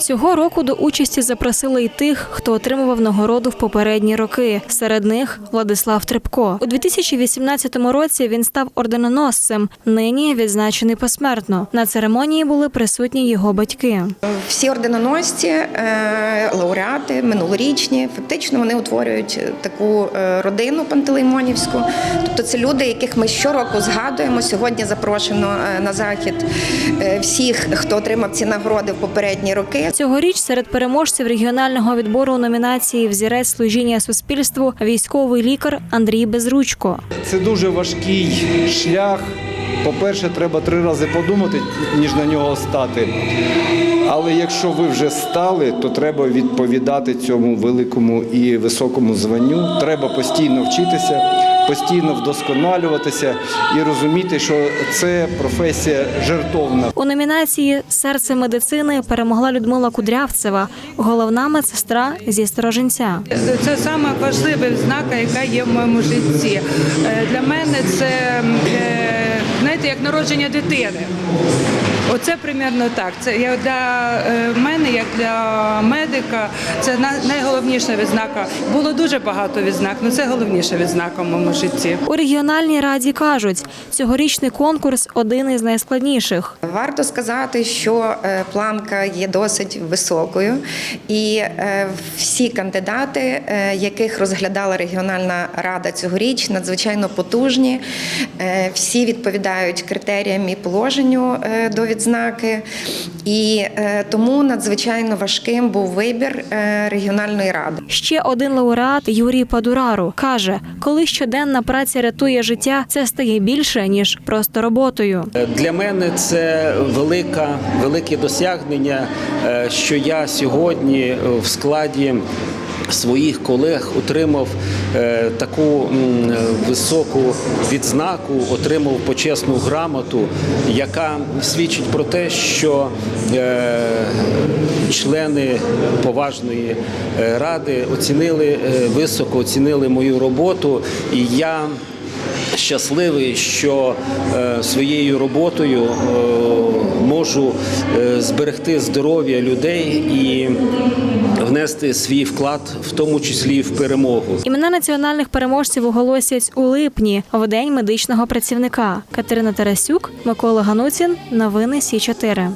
Цього року до участі запросили й тих, хто отримував нагороду в попередні роки. Серед них Владислав Трепко. У 2018 році він став орденоносцем. Нині відзначений посмертно. На церемонії були присутні його батьки. Всі орденоносці, е, лауреати, минулорічні, фактично вони утворюють таку е, родину пантелеймонівську. Тобто це люди, яких ми щороку згадуємо. Сьогодні запрошено е, на захід всіх, хто отримав ці нагороди в попередні роки. Цьогоріч серед переможців регіонального відбору у номінації Взірець служіння суспільству військовий лікар Андрій Безручко. Це дуже важкий шлях. По-перше, треба три рази подумати, ніж на нього стати. Але якщо ви вже стали, то треба відповідати цьому великому і високому званню. Треба постійно вчитися, постійно вдосконалюватися і розуміти, що це професія жертовна. У номінації Серце медицини перемогла Людмила Кудрявцева, головна медсестра зі Сторожинця. Це саме важлива ознака, яка є в моєму житті. Е, Для мене це е, як народження дитини. Оце примерно так. Це я для е, мене, як для медика, це на- найголовніша відзнака. Було дуже багато відзнак, але це головніша відзнака в моєму житті. У регіональній раді кажуть, цьогорічний конкурс один із найскладніших. Варто сказати, що е, планка є досить високою, і е, всі кандидати, яких розглядала регіональна рада цьогоріч, надзвичайно потужні. Всі відповідають критеріям і положенню до відзнаки, і е, тому надзвичайно важким був вибір е, регіональної ради. Ще один лауреат Юрій Падурару каже, коли щоденна праця рятує життя, це стає більше ніж просто роботою. Для мене це велика, велике досягнення, е, що я сьогодні в складі своїх колег отримав е, таку високу відзнаку, отримав почесну грамоту, яка свідчить про те, що е, члени поважної е, ради оцінили високо, оцінили мою роботу, і я щасливий, що е, своєю роботою е, можу е, зберегти здоров'я людей і внести свій вклад, в тому числі в перемогу. Імена національних переможців оголосять у липні в день медичного працівника. Катерина Тарасюк, Микола Гануцін. Новини Сі 4